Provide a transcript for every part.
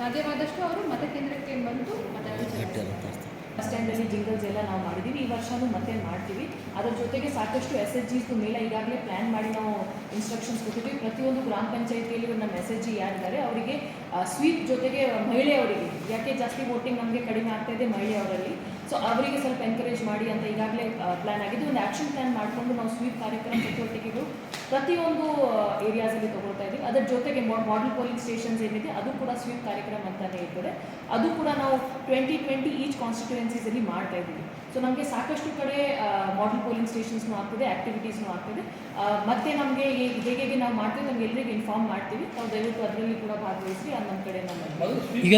ಸಾಧ್ಯವಾದಷ್ಟು ಅವರು ಮತಕೇಂದ್ರಕ್ಕೆ ಬಂದು ಮತ ಫಸ್ಟ್ ಜಿಂಗಲ್ಸ್ ಎಲ್ಲ ನಾವು ಮಾಡಿದ್ದೀವಿ ಈ ವರ್ಷವೂ ಮತ್ತೆ ಮಾಡ್ತೀವಿ. ಅದರ ಜೊತೆಗೆ ಸಾಕಷ್ಟು ಎಸ್ ಎಚ್ ಜಿಸ್ದು ಮೇಲೆ ಈಗಾಗಲೇ ಪ್ಲ್ಯಾನ್ ಮಾಡಿ ನಾವು ಇನ್ಸ್ಟ್ರಕ್ಷನ್ಸ್ ಕೊಟ್ಟಿದ್ವಿ ಪ್ರತಿಯೊಂದು ಗ್ರಾಮ ಪಂಚಾಯಿತಿಯಲ್ಲಿ ನಮ್ಮ ಎಸ್ ಎಚ್ ಜಿ ಯಾರಿದ್ದಾರೆ ಅವರಿಗೆ ಸ್ವೀಪ್ ಜೊತೆಗೆ ಮಹಿಳೆಯವರಿಗೆ ಯಾಕೆ ಜಾಸ್ತಿ ವೋಟಿಂಗ್ ನಮಗೆ ಕಡಿಮೆ ಆಗ್ತಾ ಇದೆ ಮಹಿಳೆಯವರಲ್ಲಿ. ಸೊ ಅವರಿಗೆ ಸ್ವಲ್ಪ ಎನ್ಕರೇಜ್ ಮಾಡಿ ಅಂತ ಈಗಾಗಲೇ ಪ್ಲ್ಯಾನ್ ಆಗಿದ್ದು. ಒಂದು ಆ್ಯಕ್ಷನ್ ಪ್ಲ್ಯಾನ್ ಮಾಡಿಕೊಂಡು ನಾವು ಸ್ವೀಪ್ ಕಾರ್ಯಕ್ರಮ ಚಟುವಟಿಕೆಗಳು ಪ್ರತಿಯೊಂದು ಏರಿಯಾಸಲ್ಲಿ ತಗೊಳ್ತಾ ಇದ್ದೀವಿ. ಅದರ ಜೊತೆಗೆ ಮಾಡಲ್ ಪೋಲಿಂಗ್ ಸ್ಟೇಷನ್ಸ್ ಏನಿದೆ, ಅದು ಕೂಡ ಸ್ವೀಪ್ ಕಾರ್ಯಕ್ರಮ ಅಂತಲೇ ಇರ್ತದೆ ಅದು ಕೂಡ ನಾವು ಟ್ವೆಂಟಿ ಟ್ವೆಂಟಿ ಈಚ್ ಕಾನ್ಸ್ಟಿಟ್ಯೂಯೆನ್ಸೀಸಲ್ಲಿ ಮಾಡ್ತಾ ಇದ್ದೀವಿ. ಸೊ ನಮಗೆ ಸಾಕಷ್ಟು ಕಡೆ ಮಾಡಲ್ ಪೋಲಿಂಗ್ ಸ್ಟೇಷನ್ಸ್ನೂ ಆಗ್ತದೆ ಆ್ಯಕ್ಟಿವಿಟೀಸ್ನೂ ಆಗ್ತದೆ. ಆ, ಮತ್ತೆ ನಮಗೆ ಹೇಗೆ ಹೇಗೆ ನಾವು ಮಾಡ್ತೀವಿ ನಮ್ಗೆ ಎಲ್ಲರಿಗೂ ಇನ್ಫಾರ್ಮ್ ಮಾಡ್ತೀವಿ. ನಾವು ದಯವಿಟ್ಟು ಅದರಲ್ಲಿ ಕೂಡ ಭಾಗವಹಿಸಿ ಅದು ನಮ್ಮ ಕಡೆ ನಾವು ಈಗ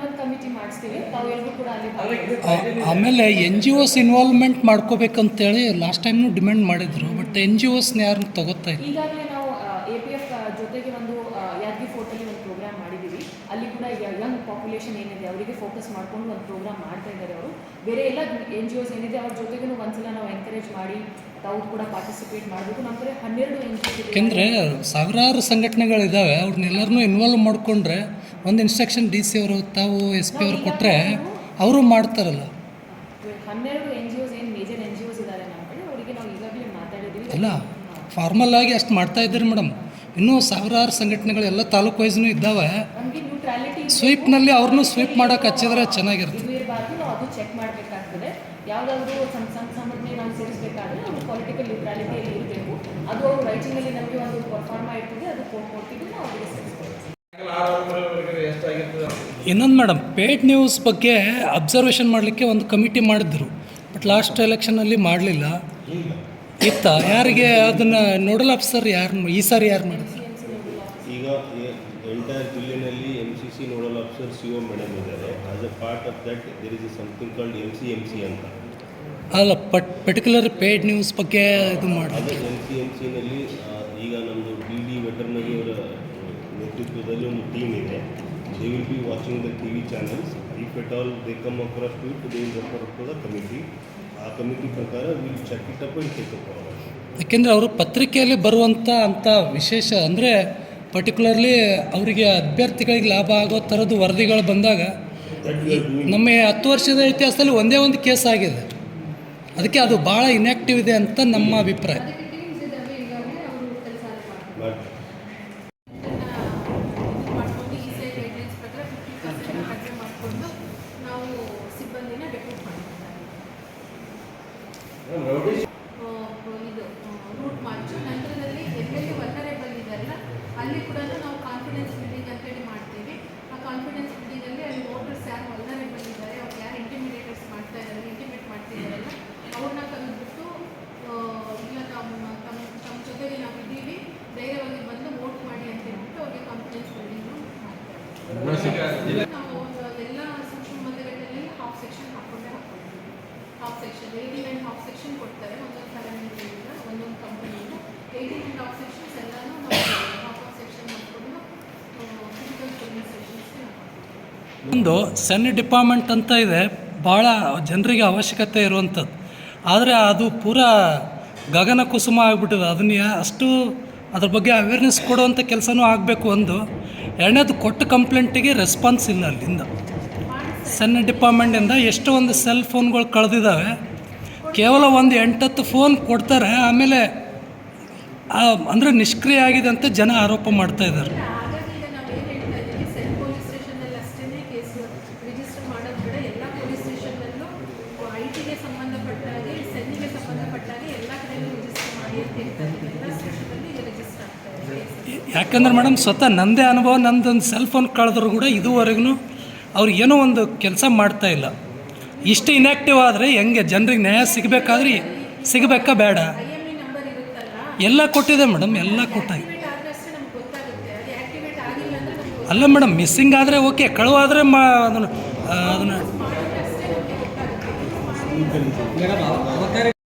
ಒಂದು ಕಮಿಟಿ ಮಾಡಿಸ್ತೀವಿ. ತಾವು ಎಲ್ಲರೂ ಕೂಡ ಅಲ್ಲಿ ಆಮೇಲೆ ಎನ್ ಜಿ ಓಸ್ ಇನ್ವಾಲ್ವ್ಮೆಂಟ್ ಮಾಡ್ಕೋಬೇಕಂತೇಳಿ ಲಾಸ್ಟ್ ಟೈಮ್ನು ಡಿಮ್ಯಾಂಡ್ ಮಾಡಿದ್ರು. ಬಟ್ ಎನ್ ಜಿ ಓಸ್ನ ಯಾರು ತಗೋತಾ ಇಲ್ಲ? ಈಗಾಗಲೇ ನಾವು ಎ ಪಿ ಎಫ್ ಜೊತೆಗೆ ಒಂದು ಆ, ಯಾದಗಿರಿ ಫೋರ್ಟಲ್ಲಿ ಒಂದು ಪ್ರೋಗ್ರಾಮ್ ಮಾಡಿದ್ದೀವಿ ಕೂಡ ಯಂಗ್ ಪಾಪ್ಯುಲೇಷನ್ ಏನಿದೆ ಅವರಿಗೆ ಫೋಕಸ್ ಮಾಡಿಕೊಂಡು ಒಂದು ಪ್ರೋಗ್ರಾಮ್ ಮಾಡ್ತಾ ಇದ್ದಾರೆ ಅವರು. ಬೇರೆ ಎಲ್ಲ ಎನ್ ಜಿ ಒಸ್ ಏನಿದೆ ಅವ್ರ ಜೊತೆಗೂ ಒಂದ್ಸಲ ನಾವು ಎನ್ಕರೇಜ್ ಮಾಡಿ ತಾವು ಕೂಡ ಪಾರ್ಟಿಸಿಪೇಟ್ ಮಾಡಬೇಕು. ನಮ್ಮ ಕಡೆ ಹನ್ನೆರಡು ಎನ್ ಜಿ ಯಾಕೆಂದರೆ ಸಾವಿರಾರು ಸಂಘಟನೆಗಳಿದ್ದಾವೆ ಅವ್ರನ್ನೆಲ್ಲರನ್ನೂ ಇನ್ವಾಲ್ವ್ ಮಾಡಿಕೊಂಡ್ರೆ ಒಂದು ಇನ್ಸ್ಟ್ರಕ್ಷನ್ ಡಿ ಸಿ ಅವರು ತಾವು ಎಸ್ ಪಿ ಅವರು ಕೊಟ್ಟರೆ ಅವರು ಮಾಡ್ತಾರಲ್ಲ. ಹನ್ನೆರಡು ಎನ್ ಜಿ ಒಸ್ ಏನು ಮೇಜರ್ ಎನ್ ಜಿ ಒಸ್ ಇದ್ದಾರೆ ನಮ್ಮ ಕಡೆ ಅವರಿಗೆ ನಾವು ಈಗಾಗಲೇ ಮಾತಾಡಿದ್ದೀವಿ ಅಲ್ಲ ಫಾರ್ಮಲ್ ಆಗಿ ಅಷ್ಟು ಮಾಡ್ತಾ ಇದ್ದೀರಿ ಮೇಡಮ್. ಇನ್ನೂ ಸಾವಿರಾರು ಸಂಘಟನೆಗಳು ಎಲ್ಲ ತಾಲೂಕು ವೈಸ್ನೂ ಇದ್ದಾವೆ. ಸ್ವೀಪ್ನಲ್ಲಿ ಅವ್ರನ್ನೂ ಸ್ವೀಪ್ ಮಾಡೋಕೆ ಹಚ್ಚಿದ್ರೆ ಚೆನ್ನಾಗಿರುತ್ತೆ. ಇದು ಇರಬಾರ್ದು ನಾವು ಅದು ಚೆಕ್ ಮಾಡಬೇಕಾಗ್ತದೆ. ಯಾವುದಾದ್ರೂ ಸಣ್ಣ ಸಣ್ಣ ಸಂಘಟನೆ ನಾವು ಸೇರಿಸಬೇಕಾದ್ರೆ ಅವರು ಪೊಲಿಟಿಕಲ್ ನ್ಯೂಟ್ರಾಲಿಟಿಯಲ್ಲಿ ಇರಬೇಕು. ಅದು ಅವರು ರೈಟಿಂಗಲ್ಲಿ ನಮಗೆ ಒಂದು ಪರ್ಫಾರ್ಮ ಇರ್ತದೆ ಅದು ಕೊಟ್ಟು ಕೊಟ್ಟಿದ್ದು ನಾವು ಅವರಿಗೆ ಇನ್ನೊಂದು ಮೇಡಮ್ ಪೇಡ್ ನ್ಯೂಸ್ ಬಗ್ಗೆ ಅಬ್ಸರ್ವೇಷನ್ ಮಾಡಲಿಕ್ಕೆ ಒಂದು ಕಮಿಟಿ ಮಾಡಿದ್ರು. ಬಟ್ ಲಾಸ್ಟ್ ಎಲೆಕ್ಷನಲ್ಲಿ ಮಾಡಲಿಲ್ಲ. ಇತ್ತ? ಯಾರಿಗೆ? ಅದನ್ನು ನೋಡಲ್ ಆಫೀಸರ್ ಯಾರು ಈ ಸಾರಿ ಯಾರು ಮಾಡಿದ್ರು ಈಗ ಎಂಟೈರ್ ಜಿಲ್ಲೆನಲ್ಲಿ M C C nodal officer C O madam ಇದ್ದಾರೆ. As a part of that there is something called M C M C ಅಂತ. ಅಲ್ಲ ಪಟ್ ಪರ್ಟಿಕ್ಯುಲರ್ ಪೇಡ್ ನ್ಯೂಸ್ ಬಗ್ಗೆ ಇದು ಮಾಡಿ. ಅದು ಎಂ ಸಿ ಎಂ ಸಿನಲ್ಲಿ ಈಗ ನಮ್ಮದು ಡಿ ಡಿ ವೆಟರ್ನರಿ ಅವರ ನೇತೃತ್ವದಲ್ಲಿ ಒಂದು ಟೀಮ್ ಇದೆ. They will be watching the T V channels if at all they come across to it they will refer to the committee ಆ ಕಮಿಟಿ ಪ್ರಕಾರ will check it up and take up hour ಯಾಕೆಂದರೆ ಅವರು ಪತ್ರಿಕೆಯಲ್ಲಿ ಬರುವಂಥ ಅಂಥ ವಿಶೇಷ ಅಂದರೆ particularly ಅವರಿಗೆ ಅಭ್ಯರ್ಥಿಗಳಿಗೆ ಲಾಭ ಆಗೋ ಥರದ್ದು ವರದಿಗಳು ಬಂದಾಗ ನಮ್ಮ ಹತ್ತು ವರ್ಷದ ಇತಿಹಾಸದಲ್ಲಿ ಒಂದೇ ಒಂದು ಕೇಸ್ ಆಗಿದೆ. ಅದಕ್ಕೆ ಅದು ಭಾಳ ಇನ್ಯಾಕ್ಟಿವ್ ಇದೆ ಅಂತ ನಮ್ಮ ಅಭಿಪ್ರಾಯ ಅದಕ್ಕೆ ಟೀಮ್ಸ್ ಇದ್ದಾವೆ ಈಗಾಗಲೇ ಅವರು ಕೆಲಸ ಮಾಡ್ತಾರೆ ಬಟ್ ಮಾಡ್ಕೊಂಡು ಈ ಸೈ ಗೈಡ್ಲೈನ್ಸ್ ಪ್ರಕಾರ ಫಿಫ್ಟಿ ಪರ್ಸೆಂಟ್ ಕಡಿಮೆ ಮಾಡಿಕೊಂಡು ನಾವು ಸಿಬ್ಬಂದಿನ ಡೆಪ್ಯೂಟ್ ಮಾಡಿದ್ದಾರೆ ಇದು ರೂಟ್ ಮಾರ್ಚ್ ನಂತರದಲ್ಲಿ ಎಲ್ಲೆಲ್ಲಿ ವಲ್ನರೇಬಲ್ ಇದಾರಲ್ಲ ಅಲ್ಲಿ ಕೂಡ ನಾವು ಕಾನ್ಫಿಡೆನ್ಸ್ ಬಿಲ್ಡಿಂಗ್ ಅಂತೇಳಿ ಮಾಡ್ತೀವಿ ಆ ಕಾನ್ಫಿಡೆನ್ಸ್ ಬಿಲ್ಡಿಂಗಲ್ಲಿ ಅಲ್ಲಿ ವೋಟರ್ಸ್ ಯಾರು ವಲ್ನರೇಬಲ್ ಇದ್ದಾರೆ ಅವ್ರು ಯಾರು ಇಂಟಿಮಿಡೇಟರ್ಸ್ ಮಾಡ್ತಾ ಇದ್ದಾರೆ ಇಂಟಿಮೇಟ್ ಮಾಡ್ತಿದ್ದಾರಲ್ಲ ಅವ್ರನ್ನ ಕರೆದ್ಬಿಟ್ಟು ಆ, ಇಲ್ಲ ನಮ್ಮ ತಮ್ಮ ತಮ್ಮ ಜೊತೆಗೆ ನಾವು ಇದ್ದೀವಿ ಧೈರ್ಯವಾಗಿ ಬಂದು ವೋಟ್ ಮಾಡಿ ಅಂತ ಹೇಳ್ಬಿಟ್ಟು ಅವ್ರಿಗೆ ಕಾನ್ಫಿಡೆನ್ಸ್ ಬಿಲ್ಡಿಂಗ್ ಮಾಡ್ತಾರೆ ನಾವು ಒಂದು ಒಂದು ಸಣ್ಣ ಡಿಪಾರ್ಟ್ಮೆಂಟ್ ಅಂತ ಇದೆ ಭಾಳ ಜನರಿಗೆ ಅವಶ್ಯಕತೆ ಇರುವಂಥದ್ದು. ಆದರೆ ಅದು ಪೂರಾ ಗಗನ ಕುಸುಮ ಆಗಿಬಿಟ್ಟಿದೆ. ಅದನ್ನ ಅಷ್ಟು ಅದ್ರ ಬಗ್ಗೆ ಅವೇರ್ನೆಸ್ ಕೊಡುವಂಥ ಕೆಲಸನೂ ಆಗಬೇಕು ಒಂದು ಎರಡನೇದು ಕೊಟ್ಟ ಕಂಪ್ಲೇಂಟಿಗೆ ರೆಸ್ಪಾನ್ಸ್ ಇಲ್ಲ ಅಲ್ಲಿಂದ. ಸಣ್ಣ ಡಿಪಾರ್ಟ್ಮೆಂಟಿಂದ ಎಷ್ಟೋ ಒಂದು ಸೆಲ್ ಫೋನ್ಗಳು ಕಳೆದಿದ್ದಾವೆ ಕೇವಲ ಒಂದು ಎಂಟತ್ತು ಫೋನ್ ಕೊಡ್ತಾರೆ, ಆಮೇಲೆ ಅಂದರೆ ನಿಷ್ಕ್ರಿಯ ಆಗಿದೆ ಅಂತ ಜನ ಆರೋಪ ಮಾಡ್ತಾ ಇದ್ದಾರೆ. ಯಾಕಂದ್ರೆ ಮೇಡಮ್, ಸ್ವತಃ ನಂದೇ ಅನುಭವ, ನಂದೊಂದು ಸೆಲ್ ಫೋನ್ ಕಳೆದ್ರು ಕೂಡ ಇದುವರೆಗೂ ಅವ್ರು ಏನೋ ಒಂದು ಕೆಲಸ ಮಾಡ್ತಾ ಇಲ್ಲ. ಇಷ್ಟು ಇನ್ಯಾಕ್ಟಿವ್ ಆದರೆ ಹೆಂಗೆ ಜನರಿಗೆ ನ್ಯಾಯ ಸಿಗಬೇಕಾದ್ರೆ? ಸಿಗಬೇಕಾ ಬೇಡ. ಎಲ್ಲ ಕೊಟ್ಟಿದೆ ಮೇಡಮ್, ಎಲ್ಲ ಆಗಿಲ್ಲ ಅಲ್ಲ ಮೇಡಮ್ ಮಿಸ್ಸಿಂಗ್ ಆದರೆ ಓಕೆ ಕಳುವಾದರೆ ಮಾ ಅದನ್ನು ಅದನ್ನು